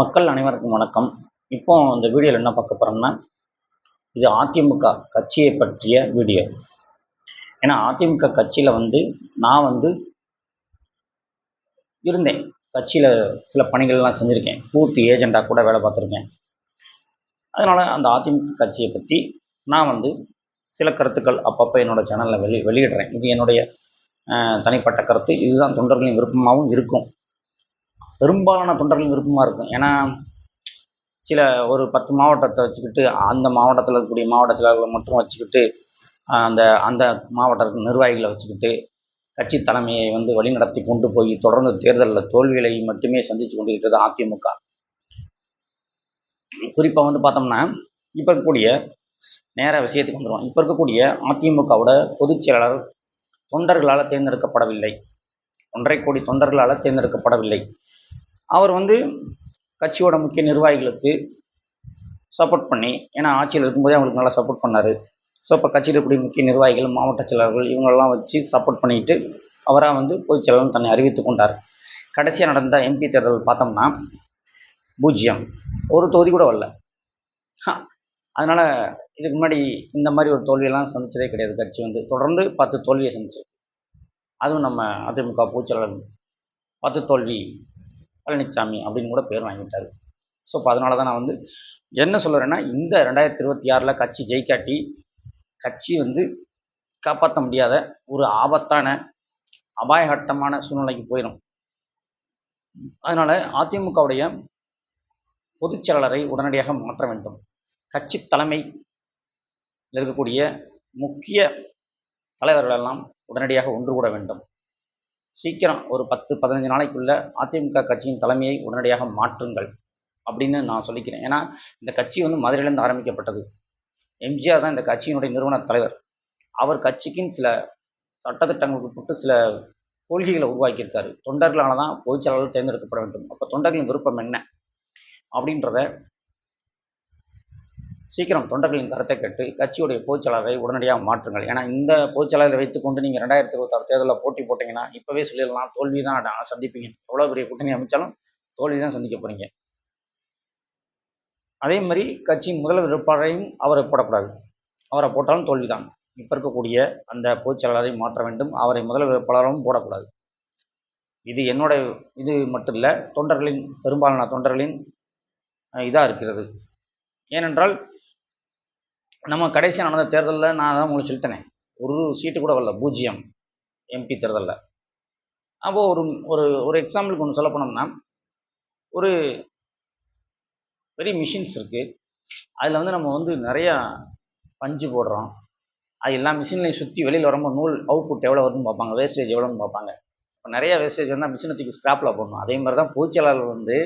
மக்கள் அனைவருக்கும் வணக்கம். இப்போ இந்த வீடியோவில் என்ன பார்க்க போகிறோம்னா இது அதிமுக கட்சியை பற்றிய வீடியோ. ஏன்னா அதிமுக கட்சியில் வந்து நான் வந்து இருந்தேன். கட்சியில் சில பணிகள்லாம் செஞ்சுருக்கேன். பூர்த்தி ஏஜெண்டாக கூட வேலை பார்த்துருக்கேன். அதனால் அந்த அதிமுக கட்சியை பற்றி நான் வந்து சில கருத்துக்கள் அப்பப்போ என்னோடய சேனலில் வெளி வெளியிடுறேன். இது என்னுடைய தனிப்பட்ட கருத்து. இதுதான் தொண்டர்களின் விருப்பமாகவும் இருக்கும். பெரும்பாலான தொண்டர்களின் விருப்பமாக இருக்கும். ஏன்னா சில ஒரு பத்து மாவட்டத்தை வச்சுக்கிட்டு அந்த மாவட்டத்தில் இருக்கக்கூடிய மாவட்ட செயலாளர்களை மட்டும் வச்சுக்கிட்டு அந்த அந்த மாவட்ட நிர்வாகிகளை வச்சுக்கிட்டு கட்சி தலைமையை வந்து வழிநடத்தி கொண்டு போய் தொடர்ந்து தேர்தலில் தோல்விகளை மட்டுமே சந்தித்து கொண்டிருக்கிறது அதிமுக. குறிப்பாக வந்து பார்த்தோம்னா இப்போ இருக்கக்கூடிய நேர விஷயத்துக்கு வந்துடும் இப்போ இருக்கக்கூடிய அதிமுகவோட பொதுச் செயலாளர் தொண்டர்களால் தேர்ந்தெடுக்கப்படவில்லை. ஒன்றரை கோடி தொண்டர்களால் தேர்ந்தெடுக்கப்படவில்லை. அவர் வந்து கட்சியோட முக்கிய நிர்வாகிகளுக்கு சப்போர்ட் பண்ணி ஏன்னா ஆட்சியில் இருக்கும்போதே அவங்களுக்கு நல்லா சப்போர்ட் பண்ணார். ஸோ இப்போ கட்சியில் இருக்கக்கூடிய முக்கிய நிர்வாகிகள் மாவட்ட செயலாளர்கள் இவங்களெல்லாம் வச்சு சப்போர்ட் பண்ணிட்டு அவராக வந்து பொதுச் செயலாளர் தன்னை அறிவித்து கொண்டார். கடைசியாக நடந்த எம்பி தேர்தல் பார்த்தோம்னா பூஜ்ஜியம். ஒரு தொகுதி கூட வரல. அதனால் இதுக்கு முன்னாடி இந்த மாதிரி ஒரு தோல்வியெல்லாம் சந்திச்சதே கிடையாது. கட்சி வந்து தொடர்ந்து பத்து தோல்வியை சந்திச்சு. அதுவும் நம்ம அதிமுக பூச்செயலாளர் பத்து தோல்வி பழனிசாமி அப்படின்னு கூட பேர் வாங்கிட்டாரு. ஸோ இப்போ அதனால தான் நான் வந்து என்ன சொல்லுறேன்னா இந்த ரெண்டாயிரத்தி இருபத்தி ஆறில் கட்சி ஜெயிக்காட்டி கட்சி வந்து காப்பாற்ற முடியாத ஒரு ஆபத்தான அபாயகட்டமான சூழ்நிலைக்கு போயிடும் அதனால் அதிமுகவுடைய பொதுச் செயலாளரை உடனடியாக மாற்ற வேண்டும். கட்சி தலைமை இருக்கக்கூடிய முக்கிய தலைவர்களெல்லாம் உடனடியாக ஒன்று கூட வேண்டும். சீக்கிரம் ஒரு பத்து பதினஞ்சு நாளைக்குள்ளே அதிமுக கட்சியின் தலைமையை உடனடியாக மாற்றுங்கள் அப்படின்னு நான் சொல்லிக்கிறேன். ஏன்னா இந்த கட்சி வந்து மதுரையிலேருந்து ஆரம்பிக்கப்பட்டது. எம்ஜிஆர் தான் இந்த கட்சியினுடைய நிறுவன தலைவர். அவர் கட்சிக்குன்னு சில சட்டத்திட்டங்களுக்கு உட்பட்டு சில கொள்கைகளை உருவாக்கியிருக்காரு. தொண்டர்களால் தான் பொதுச்செயலாளர் தேர்ந்தெடுக்கப்பட வேண்டும். அப்போ தொண்டர்களின் விருப்பம் என்ன? அப்படின்றத சீக்கிரம் தொண்டர்களின் கருத்தை கேட்டு கட்சியுடைய பொதுச்செயலாளரை உடனடியாக மாற்றுங்கள். ஏன்னா இந்த பொதுச்செயலாளரை வைத்துக்கொண்டு நீங்கள் ரெண்டாயிரத்தி இருபத்தாறு தேர்தலில் போட்டி போட்டிங்கன்னா இப்போவே சொல்லிடலாம். தோல்வி தான் சந்திப்பீங்க. எவ்வளோ பெரிய கூட்டணி அமைச்சாலும் தோல்வி தான் சந்திக்க போகிறீங்க அதே மாதிரி கட்சியின் முதல் வேட்பாளரையும் அவரை போடக்கூடாது. அவரை போட்டாலும் தோல்வி தான் இப்போ இருக்கக்கூடிய அந்த பொதுச்செயலாளரை மாற்ற வேண்டும். அவரை முதல் வேட்பாளரும் போடக்கூடாது. இது என்னோட இது மட்டும் இல்லை தொண்டர்களின் பெரும்பாலான தொண்டர்களின் இதாக இருக்கிறது. ஏனென்றால் நம்ம கடைசியாக நடந்த தேர்தலில் நான் தான் உங்களுக்கு சொல்லிட்டேனே. ஒரு சீட்டு கூட வரல பூஜ்ஜியம் எம்பி தேர்தலில். அப்போது ஒரு ஒரு ஒரு எக்ஸாம்பிளுக்கு ஒன்று சொல்ல போனோம்னா ஒரு பெரிய மிஷின்ஸ் இருக்குது அதில் வந்து நம்ம வந்து நிறையா பஞ்சு போடுறோம். அது எல்லா மிஷின்லையும் சுற்றி வெளியில் வரும்போது நூல் அவுட்புட் எவ்வளோ வருதுன்னு பார்ப்பாங்க வேஸ்டேஜ் எவ்வளோன்னு பார்ப்பாங்க. இப்போ நிறையா வேஸ்டேஜ் வந்தால் மிஷினை தூக்கி ஸ்க்ராப்பில் போடணும். அதே மாதிரி தான் பொதுச்செயலாளர் வந்து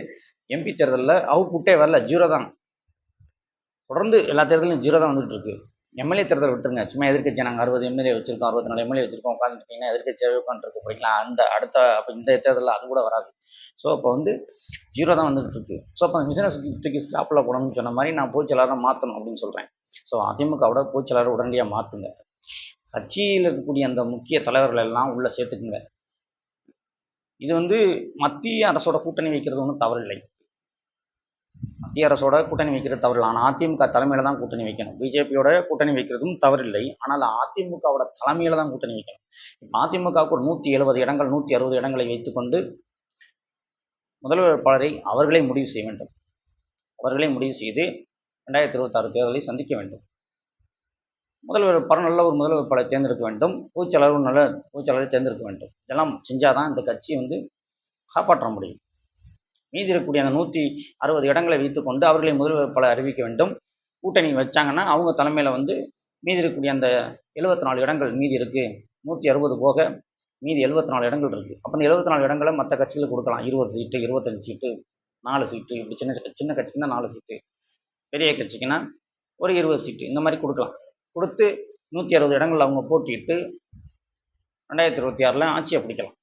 எம்பி தேர்தலில் அவுட்புட்டே வரல ஜீரோ தான். தொடர்ந்து எல்லா தேர்தலையும் ஜீரோ தான் வந்துட்டு இருக்கு எம்எல்ஏ தேர்தல் விட்டுருங்க. சும்மா எதிர்க்கட்சி நாங்கள் அறுபது எம்எல்ஏ வச்சிருக்கோம் அறுபத்தி நாலு எம்எல்ஏ வச்சிருக்கோம் உட்காந்துருக்கீங்கன்னா எதிர்க்கட்சியாகவே உட்காந்துருக்கு போறீங்களா அந்த அடுத்த அப்போ இந்த தேர்தலில் அது கூட வராது. ஸோ அப்போ வந்து ஜீரோ தான் வந்துட்டு இருக்கு ஸோ அப்போ அந்த மிஷினை தூக்கி ஸ்டாப்பில் போடணும்னு சொன்ன மாதிரி நான் பொதுச்செயலாளரை மாற்றணும் அப்படின்னு சொல்கிறேன் ஸோ அதிமுகவோட பொதுச்செயலாளர் உடனடியாக மாற்றுங்க கட்சியில் இருக்கக்கூடிய அந்த முக்கிய தலைவர்கள் எல்லாம் உள்ளே சேர்த்துக்குங்க. இது வந்து மத்திய அரசோட கூட்டணி வைக்கிறது ஒன்றும் தவறில்லை. மத்திய அரசோட கூட்டணி வைக்கிறது தவறில்லை ஆனால் அதிமுக தலைமையில் தான் கூட்டணி வைக்கணும். பிஜேபியோட கூட்டணி வைக்கிறதும் தவறில்லை ஆனால் அதிமுகவோட தலைமையில் தான் கூட்டணி வைக்கணும். இப்போ அதிமுகவுக்கு ஒரு நூற்றி எழுபது இடங்கள் நூற்றி அறுபது இடங்களை வைத்துக்கொண்டு முதல்வர் வேட்பாளரை அவர்களே முடிவு செய்ய வேண்டும். அவர்களே முடிவு செய்து ரெண்டாயிரத்தி இருபத்தாறு தேர்தலை சந்திக்க வேண்டும். முதல்வர் பல நல்ல ஒரு முதல்வர் வேட்பாளரை தேர்ந்தெடுக்க வேண்டும். பொதுச்செயலாளர் நல்ல பொதுச்செயலாளரை தேர்ந்தெடுக்க வேண்டும். இதெல்லாம் செஞ்சால் தான் இந்த கட்சியை வந்து காப்பாற்ற முடியும். மீதி இருக்கக்கூடிய அந்த நூற்றி அறுபது இடங்களை வைத்துக்கொண்டு அவர்களை முதல் வேட்பாளர் அறிவிக்க வேண்டும். கூட்டணி வச்சாங்கன்னா அவங்க தலைமையில் வந்து மீதி இருக்கக்கூடிய அந்த எழுபத்தி நாலு இடங்கள் மீதி இருக்குது நூற்றி அறுபது போக மீதி எழுபத்தி நாலு இடங்கள் இருக்குது அப்போ அந்த எழுபத்தி நாலு இடங்களை மற்ற கட்சிகளுக்கு கொடுக்கலாம். இருபது சீட்டு இருபத்தஞ்சு சீட்டு நாலு சீட்டு இப்படி சின்ன சின்ன கட்சிக்குன்னா நாலு சீட்டு பெரிய கட்சிக்குன்னா ஒரு இருபது சீட்டு இந்த மாதிரி கொடுக்கலாம். கொடுத்து நூற்றி அறுபது இடங்கள் அவங்க போட்டியிட்டு ரெண்டாயிரத்தி இருபத்தி ஆறில் ஆட்சியை பிடிக்கலாம்.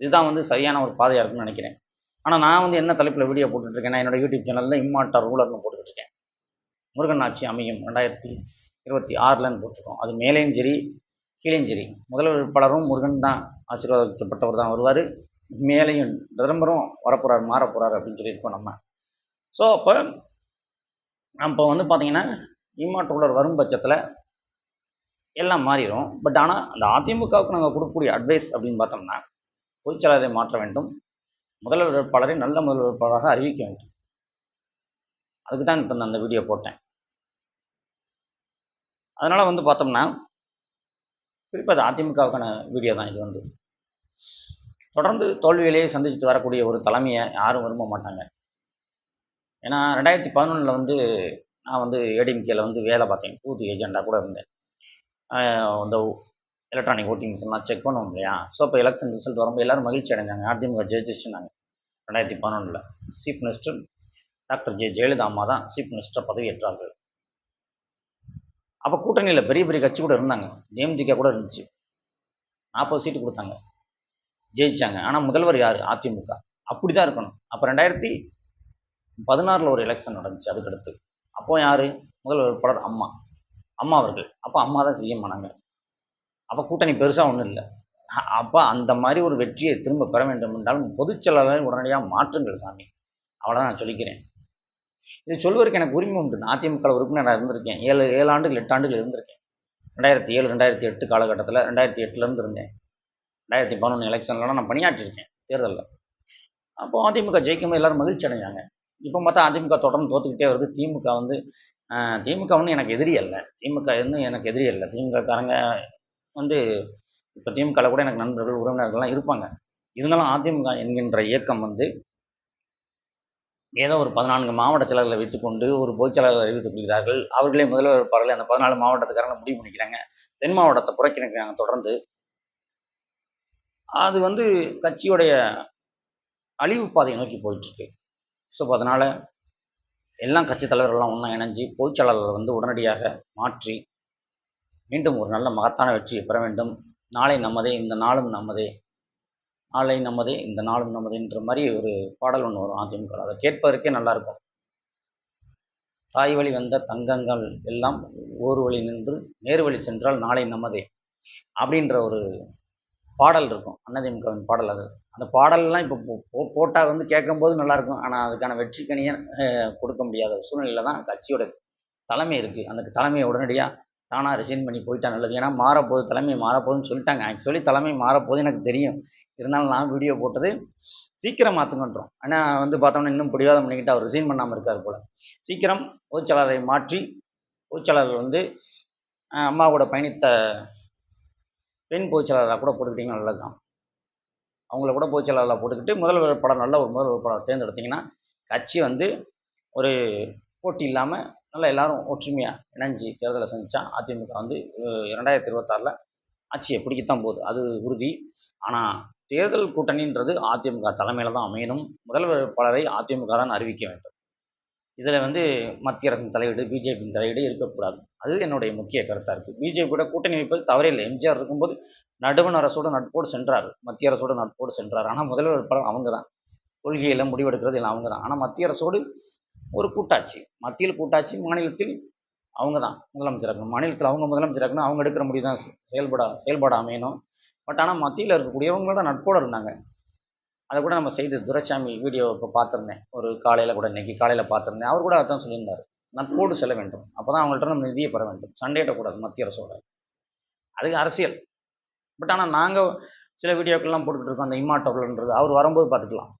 இதுதான் வந்து சரியான ஒரு பாதையாக இருக்குன்னு நினைக்கிறேன். ஆனால் நான் வந்து என்ன தலைப்பில் வீடியோ போட்டுட்ருக்கேன்னா என்னோட யூடியூப் சேனலில் இம்மாட்டா ரூலர்னு போட்டுக்கிட்டு முருகன் ஆட்சி அமையும் ரெண்டாயிரத்தி இருபத்தி ஆறில்னு போட்டிருக்கோம். அது மேலேயும் சரி கீழேயும் சரி. முதல் வேட்பாளரும் முருகன் தான் ஆசீர்வாதப்பட்டவர் தான் வருவார். மேலேயும் நிரந்தரம் வரப்போகிறார் மாறப்போகிறார் அப்படின்னு சொல்லியிருக்கோம் நம்ம. ஸோ அப்போ அப்போ வந்து பார்த்தீங்கன்னா ரூலர் வரும் பட்சத்தில் எல்லாம் மாறிடும் பட் ஆனால் அந்த அதிமுகவுக்கு நாங்கள் கொடுக்கக்கூடிய அட்வைஸ் அப்படின்னு பார்த்தோம்னா பொதுச்செயலாளரை மாற்ற வேண்டும். முதல்வர் வேட்பாளரை நல்ல முதல்வர் வேட்பாளராக அறிவிக்க வேண்டும். அதுக்கு தான் இப்போ நான் அந்த வீடியோ போட்டேன். அதனால் வந்து பார்த்தோம்னா குறிப்பாக அது அதிமுகவுக்கான வீடியோ தான் இது வந்து. தொடர்ந்து தோல்வியிலேயே சந்திச்சுட்டு வரக்கூடிய ஒரு தலைமையை யாரும் விரும்ப மாட்டாங்க. ஏன்னா ரெண்டாயிரத்தி பதினொன்றில் வந்து நான் வந்து ஏடிஎம்கேல வந்து வேலை பார்த்தேன். பூத்து ஏஜெண்டாக கூட இருந்தேன். அந்த இந்த எலக்ட்ரானிக் ஓட்டிங் மிஷின்லாம் செக் பண்ணுவோம் இல்லையா? ஸோ இப்போ எலெக்ஷன் ரிசல்ட் வரும்போது எல்லோரும் மகிழ்ச்சி அடைஞ்சாங்க. அதிமுக ஜெயிச்சிச்சுனாங்க ரெண்டாயிரத்தி பதினொன்றில் chief minister doctor J Jayalalithaa அம்மா தான் சீஃப் மினிஸ்டர் பதவியேற்றார்கள். அப்போ கூட்டணியில் பெரிய பெரிய கட்சி கூட இருந்தாங்க. தேமுதிக கூட இருந்துச்சு. நாற்பது சீட்டு கொடுத்தாங்க. ஜெயிச்சாங்க. ஆனால் முதல்வர் யார்? அதிமுக. அப்படி தான் இருக்கணும். அப்போ ரெண்டாயிரத்தி பதினாறில் ஒரு எலெக்ஷன் நடந்துச்சு. அதுக்கடுத்து. அப்போ யார்? முதல்வர் வேட்பாளர் அம்மா. அம்மா அவர்கள். அப்போ அம்மா தான் சிஎம் ஆனாங்க. அப்போ கூட்டணி பெருசாக ஒன்றும் இல்லை. அப்போ அந்த மாதிரி ஒரு வெற்றியை திரும்ப பெற வேண்டும் என்றாலும் பொதுச் செயலாளரை உடனடியாக மாற்றுங்கள் சாமி. அவ்வளோதான் நான் சொல்லிக்கிறேன். இது சொல்வதற்கு எனக்கு உரிமை உண்டு. நான் அதிமுக உறுப்பினராக இருந்திருக்கேன். ஏழு ஏழு ஆண்டுகள் எட்டு ஆண்டுகள் இருந்திருக்கேன். ரெண்டாயிரத்தி ஏழு ரெண்டாயிரத்தி எட்டு காலகட்டத்தில் ரெண்டாயிரத்தி எட்டுலேருந்து இருந்தேன் ரெண்டாயிரத்தி பதினொன்று எலெக்ஷன்லாம் நான் பணியாற்றிருக்கேன் தேர்தலில். அப்போ அதிமுக ஜெயிக்கும்போது எல்லாரும் மகிழ்ச்சி அடைஞ்சாங்க. இப்போ பார்த்தா அதிமுக தொடர்ந்து தோத்துக்கிட்டே வருது. திமுக வந்து திமுக வந்து எனக்கு எதிரி அல்ல. திமுக வந்து எனக்கு எதிரி அல்ல. திமுக காரங்க வந்து இப்போ திமுகவில் கூட எனக்கு நண்பர்கள் உறவினர்கள்லாம் இருப்பாங்க. இருந்தாலும் அதிமுக என்கின்ற இயக்கம் வந்து ஏதோ ஒரு பதினான்கு மாவட்ட செயலர்களை வைத்துக்கொண்டு ஒரு பொதுச் செயலாளர் அறிவித்துக் கொள்கிறார்கள். அவர்களே முதல்வர் இருப்பார்கள் அந்த பதினாலு மாவட்டத்துக்காரங்க முடிவு பண்ணிக்கிறாங்க. தென் மாவட்டத்தை புறக்கணிக்கிறாங்க தொடர்ந்து. அது வந்து கட்சியுடைய அழிவு பாதையை நோக்கி போயிட்டுருக்கு. ஸோ அதனால் எல்லாம் கட்சி தலைவர்கள்லாம் ஒன்றா இணைஞ்சு பொதுச்செயலாளர்களை வந்து உடனடியாக மாற்றி மீண்டும் ஒரு நல்ல மகத்தான வெற்றியை பெற வேண்டும். நாளை நம்மதே இந்த நாளும் நமதே. நாளை நமதே இந்த நாளும் நமதேன்ற மாதிரி ஒரு பாடல் ஒன்று வரும் அதிமுக அதை கேட்பதற்கே நல்லா இருக்கும். தாய் வழி வந்த தங்கங்கள் எல்லாம் ஓர் வழி நின்று நேர் வழி சென்றால் நாளை நமதே அப்படின்ற ஒரு பாடல் இருக்கும். அண்ணதிமுகவின் பாடல் அது. அந்த பாடல்லாம் இப்போ போட்டால் வந்து கேட்கும்போது நல்லாயிருக்கும் ஆனால் அதுக்கான வெற்றி கணியை கொடுக்க முடியாத சூழ்நிலையில் தான் கட்சியோட தலைமை இருக்குது அந்த தலைமையை உடனடியாக தானாக ரிசைன் பண்ணி போயிட்டா நல்லது ஏன்னா மாறப்போகுது தலைமை மாறப்போகுதுன்னு சொல்லிட்டாங்க. ஆக்சுவலி தலைமை மாறப்போகுது எனக்கு தெரியும். இருந்தாலும் நான் வீடியோ போட்டது சீக்கிரம் மாற்றுங்கன்றோம் ஆனால் வந்து பார்த்தோம்னா இன்னும் பிடிவாதம் பண்ணிக்கிட்டு அவர் ரிசைன் பண்ணாமல் இருக்கார் போல். சீக்கிரம் பொதுச்செயலாளரை மாற்றி பொதுச்செயலாளர் வந்து அம்மா கூட பயணித்த பெண் பொதுச்செயலாளராக கூட போட்டுக்கிட்டிங்கன்னா நல்லது தான் அவங்கள கூட பொதுச்செயலாளராக போட்டுக்கிட்டு முதல்வர் படம் நல்ல ஒரு முதல்வர் படம் தேர்ந்தெடுத்தீங்கன்னா கட்சி வந்து ஒரு போட்டி இல்லாமல் நல்லா எல்லாரும் ஒற்றுமையாக இணைஞ்சு தேர்தலை சந்தித்தா அதிமுக வந்து இரண்டாயிரத்தி இருபத்தாறில் ஆட்சியை பிடிக்கத்தான் போகுது. அது உறுதி. ஆனால் தேர்தல் கூட்டணின்றது அதிமுக தலைமையில் தான் அமையணும். முதல்வர் வேட்பாளரை அதிமுக தான் அறிவிக்க வேண்டும். இதில் வந்து மத்திய அரசின் தலையீடு பிஜேபியின் தலையீடு இருக்கக்கூடாது. அது என்னுடைய முக்கிய கருத்தாக இருக்குது பிஜேபியோட கூட்டணி வைப்பது தவறே இல்லை. எம்ஜிஆர் இருக்கும்போது நடுவன் அரசோட நட்போடு சென்றார். மத்திய அரசோட நட்போடு சென்றார். ஆனால் முதல்வர் வேட்பாளர் அவங்க தான் கொள்கையில் முடிவெடுக்கிறது எல்லாம் அவங்க தான் ஆனால் மத்திய அரசோடு ஒரு கூட்டாட்சி. மத்தியில் கூட்டாட்சி மாநிலத்தில் அவங்க தான் முதலமைச்சர் மாநிலத்தில் அவங்க முதலமைச்சர் அவங்க எடுக்கிற முடிவு தான் செயல்பட செயல்பாடு அமையணும். பட் ஆனால் மத்தியில் இருக்கக்கூடியவங்களோட நட்போடு இருந்தாங்க. அதை கூட நம்ம செய்து துரைசாமி வீடியோ இப்போ பார்த்துருந்தேன். ஒரு காலையில் கூட இன்னைக்கு காலையில் பார்த்துருந்தேன். அவர் கூட அதான் சொல்லியிருந்தார். நட்போடு செல்ல வேண்டும். அப்போ தான் அவங்கள்ட்ட நம்ம நிதியை பெற வேண்டும். சண்டையிடக்கூடாது மத்திய அரசோட. அதுக்கு அரசியல். பட் ஆனால் நாங்கள் சில வீடியோக்கள்லாம் போட்டுக்கிட்டு இருக்கோம். அந்த இம்மாட்டோர்கள்ன்றது அவர் வரும்போது பார்த்துக்கலாம்.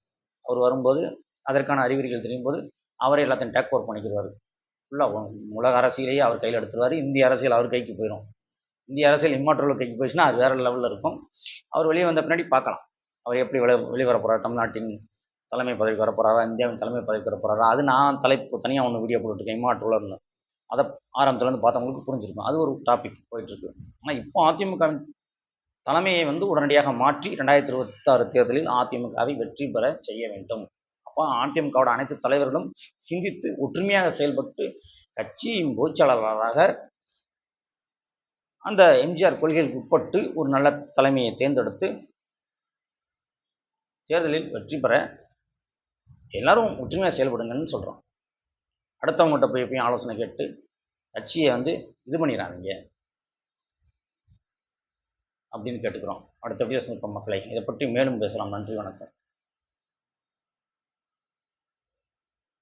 அவர் வரும்போது அதற்கான அறிகுறிகள் தெரியும் போது அவரே எல்லாத்தையும் டேக் ஓவர் பண்ணிக்கிடுவார் ஃபுல்லாக உலக அரசியலையே அவர் கையில் எடுத்துருவார். இந்திய அரசியல் அவர் கைக்கு போயிடும் இந்திய அரசியல் இம்மாற்றோட கைக்கு போயிடுச்சுன்னா அது வேறு லெவலில் இருக்கும். அவர் வெளியே வந்த பின்னாடி பார்க்கலாம். அவர் எப்படி வெளி வெளிவர போகிறார் தமிழ்நாட்டின் தலைமை பதவிக்கு வர போகிறாரா இந்தியாவின் தலைமை பதவிக்கு வர போகிறாரா அது நான் தலைப்பு தனியாக ஒன்று வீடியோ போட்டுருக்கேன் இம்மாற்றோலர்னு அதை ஆரம்பத்துலேருந்து பார்த்தவங்களுக்கு புரிஞ்சிருக்கும். அது ஒரு டாபிக் போயிட்டுருக்கு ஆனால் இப்போ அதிமுகவின் தலைமையை வந்து உடனடியாக மாற்றி ரெண்டாயிரத்தி இருபத்தாறு தேர்தலில் அதிமுகவை வெற்றி பெற செய்ய வேண்டும். அப்போ அதிமுகவோட அனைத்து தலைவர்களும் சிந்தித்து ஒற்றுமையாக செயல்பட்டு கட்சியின் பொதுச்செயலாளராக அந்த எம்ஜிஆர் கொள்கைகளுக்கு உட்பட்டு ஒரு நல்ல தலைமையை தேர்ந்தெடுத்து தேர்தலில் வெற்றி பெற எல்லாரும் ஒற்றுமையாக செயல்படுங்கன்னு சொல்கிறோம் அடுத்தவங்ககிட்ட போய் போய் ஆலோசனை கேட்டு கட்சியை வந்து இது பண்ணிடுறாங்க அப்படின்னு கேட்டுக்கிறோம். அடுத்தபடியாக சந்திப்போம் மக்களை. இதை பற்றி மேலும் பேசலாம். நன்றி வணக்கம்.